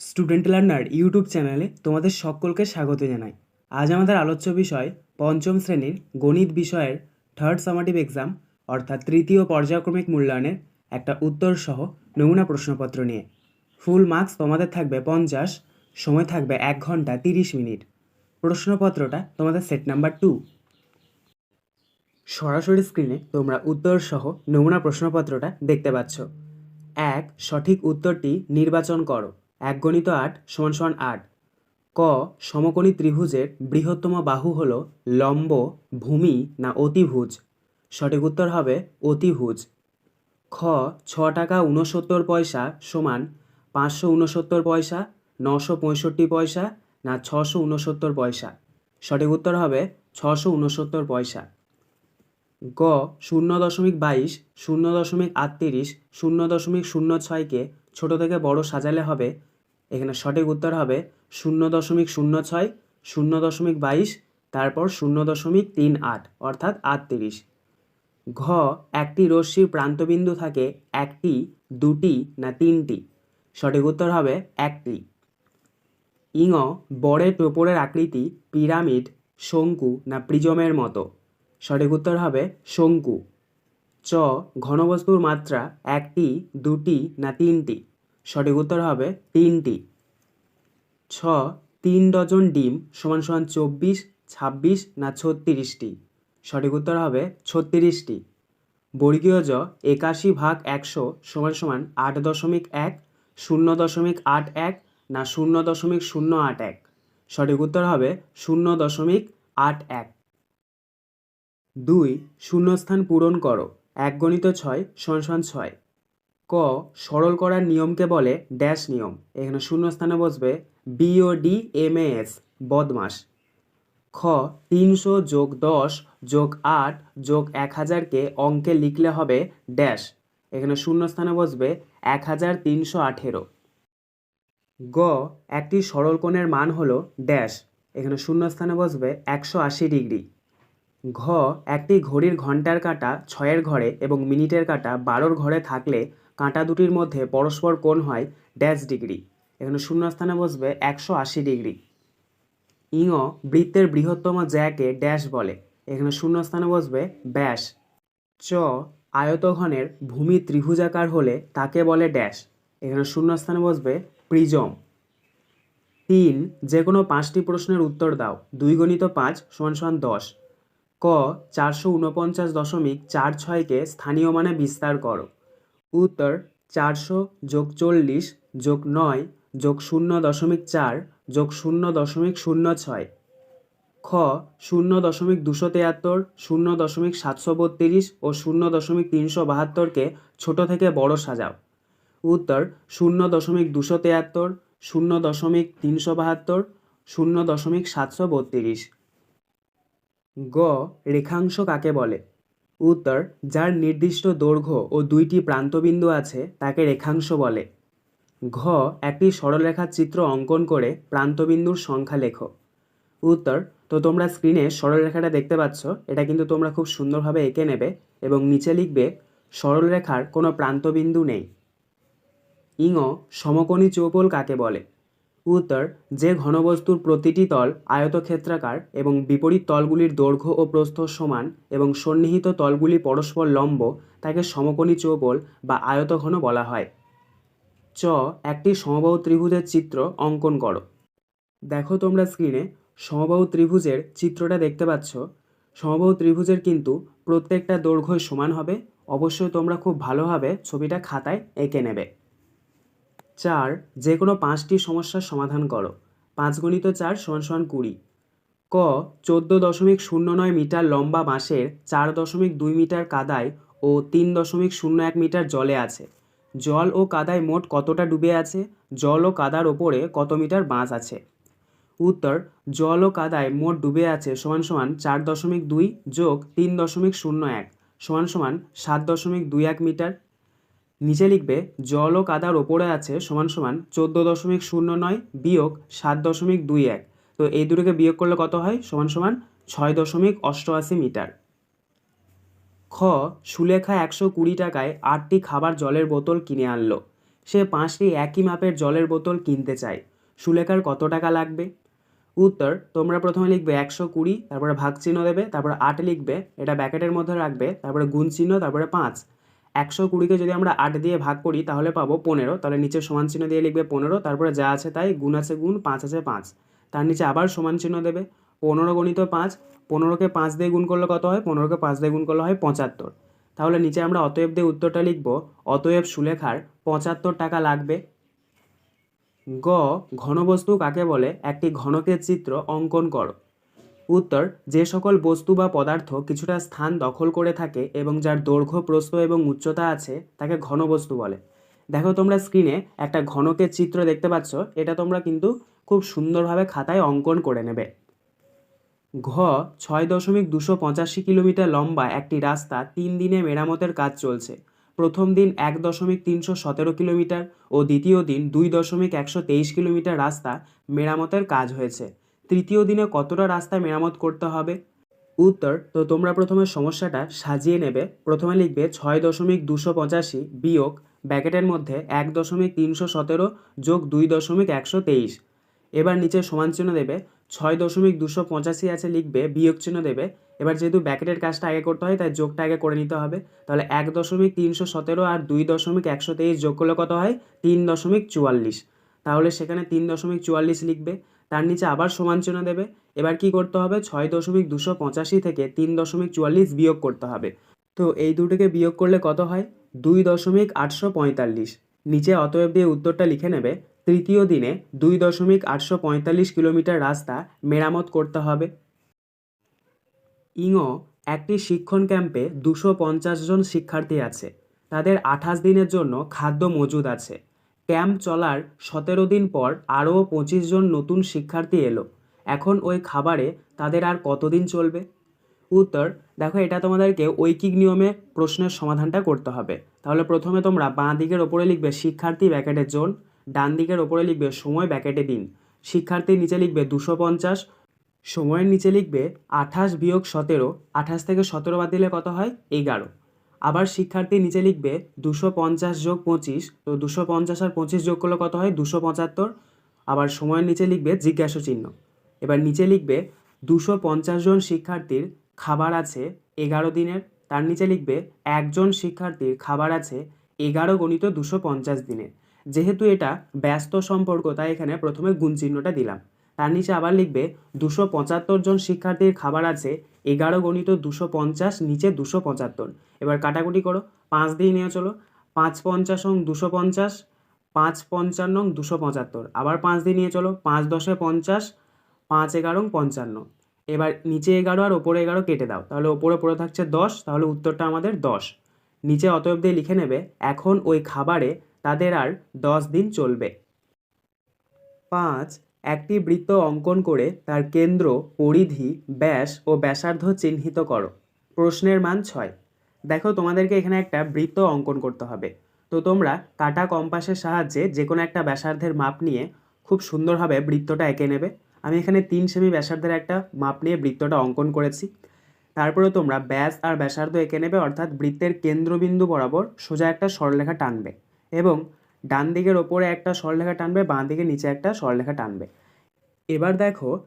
Student learner YouTube চ্যানেলে তোমাদের সকলকে স্বাগত জানাই। আজ আমাদের আলোচ্য বিষয় পঞ্চম শ্রেণির গণিত বিষয়ের থার্ড সামাটিভ এক্সাম অর্থাৎ তৃতীয় পর্যায়ক্রমিক মূল্যায়নের একটা উত্তর সহ নমুনা প্রশ্নপত্র নিয়ে। ফুল মার্কস তোমাদের থাকবে পঞ্চাশ, সময় থাকবে এক ঘণ্টা তিরিশ মিনিট। প্রশ্নপত্রটা তোমাদের সেট নাম্বার টু সরাসরি স্ক্রিনে তোমরা উত্তর সহ নমুনা প্রশ্নপত্রটা দেখতে পাচ্ছ। এক, সঠিক উত্তরটি নির্বাচন করো। এক গণিত আট সমান সমান আট। ক, সমকোণী ত্রিভুজের বৃহত্তম বাহু হল লম্ব, ভূমি না অতিভুজ? সঠিক উত্তর হবে অতিভুজ। খ, ছ টাকা উনসত্তর পয়সা সমান পাঁচশো উনসত্তর পয়সা, নশো পঁয়ষট্টি পয়সা না ছশো উনসত্তর পয়সা? সঠিক উত্তর হবে ছশো উনসত্তর পয়সা। গ, শূন্য দশমিক বাইশ, শূন্য দশমিক আটত্রিশ, শূন্য দশমিক শূন্য ছয়কে ছোট থেকে বড় সাজালে হবে এখানে সঠিক উত্তর হবে শূন্য দশমিক শূন্য ছয়, শূন্য দশমিক বাইশ, তারপর শূন্য দশমিক তিন আট, অর্থাৎ আটত্রিশ। ঘ, একটি রশ্মির প্রান্তবিন্দু থাকে একটি, দুটি না তিনটি? সঠিক উত্তর হবে একটি। ইঙ বড়ের টোপরের আকৃতি পিরামিড, শঙ্কু না প্রিজমের মতো? সঠিক উত্তর হবে শঙ্কু। চ, ঘনবস্তুর মাত্রা একটি, দুটি না তিনটি? সঠিক উত্তর হবে তিনটি। ছ, তিন ডজন ডিম সমান সমান চব্বিশ, ছাব্বিশ না ছত্রিশটি? সঠিক উত্তর হবে ছত্রিশটি। বর্গীয় জ, একাশি ভাগ একশো সমান সমান আট দশমিক এক, শূন্য দশমিক আট এক না শূন্য দশমিক শূন্য আট এক? সঠিক উত্তর হবে শূন্য দশমিক আট এক। দুই, শূন্যস্থান পূরণ করো। এক গণিত ছয় সমান সমান ছয়। ক, সরল করার নিয়মকে বলে ড্যাশ নিয়ম। এখানে শূন্যস্থানে বসবে বিওডি এম এস বদমাস খ, তিনশো যোগ দশ যোগ আট যোগ এক হাজারকে অঙ্কে লিখলে হবে ড্যাশ এখানে শূন্যস্থানে বসবে এক হাজার তিনশো আঠেরো। গ, একটি সরল কোণের মান হলো ড্যাশ এখানে শূন্যস্থানে বসবে একশো আশি ডিগ্রি। ঘ, একটি ঘড়ির ঘণ্টার কাটা ছয়ের ঘরে এবং মিনিটের কাটা বারোর ঘরে থাকলে কাঁটা দুটির মধ্যে পরস্পর কোণ হয় ড্যাশ ডিগ্রি। এখানে শূন্যস্থানে বসবে একশো আশি ডিগ্রি। ইঙ বৃত্তের বৃহত্তম জ্যাকে ড্যাশ বলে। এখানে শূন্যস্থানে বসবে ব্যাস। চ আয়তঘনের ভূমি ত্রিভুজাকার হলে তাকে বলে ড্যাশ। এখানে শূন্যস্থানে বসবে প্রিজম। তিন যে কোনো পাঁচটি প্রশ্নের উত্তর দাও। দুই গণিত পাঁচ, সমান সমান দশ। ক, চারশো উনপঞ্চাশ দশমিক চার ছয়কে স্থানীয় মানে বিস্তার করো। উত্তর চারশো যোগ চল্লিশ যোগ নয় যোগ শূন্য দশমিক চার যোগ শূন্য দশমিক শূন্য ছয়। খ শূন্য দশমিক দুশো তেয়াত্তর, শূন্য দশমিক সাতশো বত্রিশ ও শূন্য দশমিক তিনশো বাহাত্তরকে ছোট থেকে বড় সাজাও। উত্তর শূন্য দশমিক দুশো তেয়াত্তর, শূন্য দশমিক তিনশো বাহাত্তর, শূন্য দশমিক সাতশো বত্রিশ। গ রেখাংশ কাকে বলে? উত্তর, যার নির্দিষ্ট দৈর্ঘ্য ও দুইটি প্রান্তবিন্দু আছে, তাকে রেখাংশ বলে। ঘ, একটি সরলরেখার চিত্র অঙ্কন করে প্রান্তবিন্দুর সংখ্যা লেখো। উত্তর, তো তোমরা স্ক্রিনে সরলরেখাটা দেখতে পাচ্ছ, এটা কিন্তু তোমরা খুব সুন্দরভাবে এঁকে নেবে এবং নিচে লিখবে, সরলরেখার কোনো প্রান্তবিন্দু নেই। ইঙ, সমকোণী চৌপল কাকে বলে? উত্তর, যে ঘনবস্তুর প্রতিটি তল আয়তক্ষেত্রাকার এবং বিপরীত তলগুলির দৈর্ঘ্য ও প্রস্থ সমান এবং সন্নিহিত তলগুলি পরস্পর লম্ব, তাকে সমকোণী চৌপল বা আয়তঘন বলা হয়। চ, একটি সমবাহু ত্রিভুজের চিত্র অঙ্কন করো। দেখো তোমরা স্ক্রিনে সমবাহু ত্রিভুজের চিত্রটা দেখতে পাচ্ছ। সমবাহু ত্রিভুজের কিন্তু প্রত্যেকটা দৈর্ঘ্যই সমান হবে। অবশ্যই তোমরা খুব ভালোভাবে ছবিটা খাতায় এঁকে নেবে। চার যে কোনো পাঁচটি সমস্যার সমাধান করো। পাঁচ গণিত চার সমান সমান কুড়ি। ক, চোদ্দ দশমিক শূন্য নয় মিটার লম্বা বাঁশের চার দশমিক দুই মিটার কাদায় ও তিন দশমিক শূন্য এক মিটার জলে আছে। জল ও কাদায় মোট কতটা ডুবে আছে? জল ও কাদার ওপরে কত মিটার বাঁশ আছে? উত্তর, জল ও কাদায় মোট ডুবে আছে সমান সমান চার দশমিক দুই যোগ তিন দশমিক শূন্য এক, সমান সমান সাত দশমিক দুই এক মিটার। নিচে লিখবে, জল ও কাদার ওপরে আছে সমান সমান চোদ্দ দশমিক শূন্য নয় বিয়োগ সাত দশমিক দুই এক। তো এই দুটোকে বিয়োগ করলে কত হয়? সমান সমান ছয় দশমিক অষ্টআশি মিটার। খ, সুলেখা একশো কুড়ি টাকায় আটটি খাবার জলের বোতল কিনে আনলো। সে পাঁচটি একই মাপের জলের বোতল কিনতে চায়। সুলেখার কত টাকা লাগবে? উত্তর, তোমরা প্রথমে লিখবে একশো কুড়ি, তারপরে ভাগ চিহ্ন দেবে, তারপরে আট লিখবে, এটা ব্যাকেটের মধ্যে রাখবে, তারপরে গুণ চিহ্ন তারপরে পাঁচ। একশো কুড়িকে যদি আমরা আট দিয়ে ভাগ করি, তাহলে পাবো পনেরো। তাহলে নিচে সমান চিহ্ন দিয়ে লিখবে পনেরো, তারপরে যা আছে তাই গুণ আছে গুণ পাঁচ আছে পাঁচ। তার নিচে আবার সমান চিহ্ন দেবে। পনেরো গণিত পাঁচ পনেরোকে পাঁচ দিয়ে গুণ করলে কত হয়? পনেরোকে পাঁচ দিয়ে গুণ করলে হয় পঁচাত্তর। তাহলে নিচে আমরা অতএব দিয়ে উত্তরটা লিখব, অতএব সুলেখার পঁচাত্তর টাকা লাগবে। গ, ঘনবস্তু কাকে বলে? একটি ঘনকের চিত্র অঙ্কন করো। উত্তর, যে সকল বস্তু বা পদার্থ কিছুটা স্থান দখল করে থাকে এবং যার দৈর্ঘ্য, প্রস্থ এবং উচ্চতা আছে, তাকে ঘনবস্তু বলে। দেখো তোমরা স্ক্রিনে একটা ঘনকের চিত্র দেখতে পাচ্ছ, এটা তোমরা কিন্তু খুব সুন্দরভাবে খাতায় অঙ্কন করে নেবে। ঘ, ছয় দশমিক দুশো পঁচাশি কিলোমিটার লম্বা একটি রাস্তা তিন দিনে মেরামতের কাজ চলছে। প্রথম দিন এক দশমিক তিনশো সতেরো কিলোমিটার ও দ্বিতীয় দিন দুই দশমিক একশো তেইশ কিলোমিটার রাস্তা মেরামতের কাজ হয়েছে। তৃতীয় দিনে কতটা রাস্তা মেরামত করতে হবে? উত্তর, তো তোমরা প্রথমে সমস্যাটা সাজিয়ে নেবে। প্রথমে লিখবে ছয় দশমিক দুশো পঁচাশি বিয়োগ ব্যাকেটের মধ্যে এক দশমিক তিনশো সতেরো যোগ দুই দশমিক একশো তেইশ। এবার নিচে সমান চিহ্ন দেবে, ছয় দশমিক দুশো পঁচাশি আছে লিখবে, বিয়োগ চিহ্ন দেবে। এবার যেহেতু ব্যাকেটের কাজটা আগে করতে হয়, তাই যোগটা আগে করে নিতে হবে। তাহলে এক দশমিক তিনশো সতেরো আর দুই দশমিক একশো তেইশ যোগ করলে কত হয়? তিন দশমিক চুয়াল্লিশ। তাহলে সেখানে তিন দশমিক চুয়াল্লিশ লিখবে। তার নিচে আবার সমান চিহ্ন দেবে। এবার কি করতে হবে? ছয় দশমিক দুশো পঁচাশি থেকে তিন দশমিক চুয়াল্লিশ বিয়োগ করতে হবে। তো এই দুটোকে বিয়োগ করলে কত হয়? দুই দশমিক আটশো পঁয়তাল্লিশ। নিচে অতএব দিয়ে উত্তরটা লিখে নেবে, তৃতীয় দিনে দুই দশমিক আটশো পঁয়তাল্লিশ কিলোমিটার রাস্তা মেরামত করতে হবে। ইঙ, একটি শিক্ষণ ক্যাম্পে দুশো পঞ্চাশ জন শিক্ষার্থী আছে। তাদের আঠাশ দিনের জন্য খাদ্য মজুদ আছে। ক্যাম্প চলার সতেরো দিন পর আরও পঁচিশ জন নতুন শিক্ষার্থী এলো। এখন ওই খাবারে তাদের আর কতদিন চলবে? উত্তর, দেখো এটা তোমাদেরকে ঐকিক নিয়মে প্রশ্নের সমাধানটা করতে হবে। তাহলে প্রথমে তোমরা বাঁ দিকের ওপরে লিখবে শিক্ষার্থী ব্যাকেটের জোন, ডান দিকের ওপরে লিখবে সময় ব্যাকেটে দিন। শিক্ষার্থীর নিচে লিখবে দুশো পঞ্চাশ, সময়ের নিচে লিখবে আঠাশ বিয়োগ সতেরো, আঠাশ থেকে সতেরো বাদ দিলে কত হয়? এগারো। আবার শিক্ষার্থী নিচে লিখবে দুশো পঞ্চাশ যোগ পঁচিশ, তো দুশো পঞ্চাশ আর পঁচিশ যোগ করলে কত হয়? দুশো পঁচাত্তর। আবার সময়ের নিচে লিখবে জিজ্ঞাসা চিহ্ন এবার নিচে লিখবে দুশো পঞ্চাশ জন শিক্ষার্থীর খাবার আছে এগারো দিনের, তার নিচে লিখবে একজন শিক্ষার্থীর খাবার আছে এগারো গণিত দুশো পঞ্চাশ দিনের। যেহেতু এটা ব্যস্ত সম্পর্ক, তাই এখানে প্রথমে গুণ চিহ্নটা দিলাম। তার নিচে আবার লিখবে দুশো পঁচাত্তর জন শিক্ষার্থীর খাবার আছে এগারো গণিত দুশো পঞ্চাশ, নিচে দুশো পঁচাত্তর। এবার কাটাকুটি করো। পাঁচ দিয়ে নিয়ে চলো। পাঁচ পঞ্চাশ অং দুশো পঞ্চাশ, পাঁচ পঞ্চান্ন দুশো পঁচাত্তর। আবার পাঁচ দিয়ে নিয়ে চলো। পাঁচ দশে পঞ্চাশ, পাঁচ এগারো পঞ্চান্ন। এবার নিচে এগারো আর ওপরে এগারো কেটে দাও। তাহলে ওপরে পড়ে থাকছে দশ, তাহলে উত্তরটা আমাদের দশ। নিচে অতএব দিয়ে লিখে নেবে, এখন ওই খাবারে তাদের আর দশ দিন চলবে। পাঁচ একটি বৃত্ত অঙ্কন করে তার কেন্দ্র, পরিধি, ব্যাস ও ব্যাসার্ধ চিহ্নিত করো। প্রশ্নের মান ছয়। দেখো তোমাদেরকে এখানে একটা বৃত্ত অঙ্কন করতে হবে। তো তোমরা কাটা কম্পাসের সাহায্যে যে কোনো একটা ব্যাসার্ধের মাপ নিয়ে খুব সুন্দরভাবে বৃত্তটা এঁকে নেবে। আমি এখানে তিন সেমি ব্যাসার্ধের একটা মাপ নিয়ে বৃত্তটা অঙ্কন করেছি। তারপরে তোমরা ব্যাস আর ব্যাসার্ধ এঁকে নেবে, অর্থাৎ বৃত্তের কেন্দ্রবিন্দু বরাবর সোজা একটা সরলরেখা টানবে। এবং ডান দিকের ওপরে একটা সরলরেখা টানবে, বাঁ দিকে নিচে একটা সরলরেখা টানবে। এবার দেখো,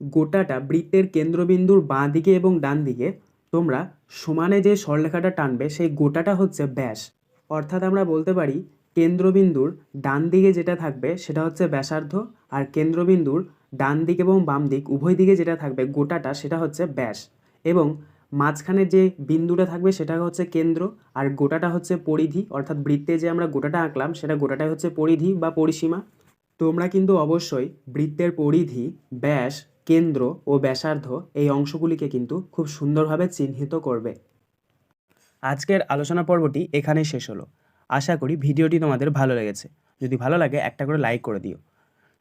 গোটাটা বৃত্তের কেন্দ্রবিন্দুর বাঁ দিকে এবং ডান দিকে, তোমরা সমানে যে সরলরেখাটা টানবে, সেই গোটাটা হচ্ছে ব্যাস। অর্থাৎ আমরা বলতে পারি, কেন্দ্রবিন্দুর ডান দিকে যেটা থাকবে, সেটা হচ্ছে ব্যাসার্ধ, আর কেন্দ্রবিন্দুর ডান দিক এবং বাম দিক, উভয় দিকে যেটা থাকবে, গোটাটা, সেটা হচ্ছে ব্যাস। এবং মাঝখানে যে বিন্দুটা থাকবে সেটা হচ্ছে কেন্দ্র আর গোটাটা হচ্ছে পরিধি, অর্থাৎ বৃত্তে যে আমরা গোটাটা আঁকলাম সেটা গোটাটাই হচ্ছে পরিধি বা পরিসীমা। তোমরা কিন্তু অবশ্যই বৃত্তের পরিধি, ব্যাস, কেন্দ্র ও ব্যাসার্ধ এই অংশগুলিকে কিন্তু খুব সুন্দরভাবে চিহ্নিত করবে। আজকের আলোচনা পর্বটি এখানেই শেষ হলো। আশা করি ভিডিওটি তোমাদের ভালো লেগেছে। যদি ভালো লাগে একটা করে লাইক করে দিও।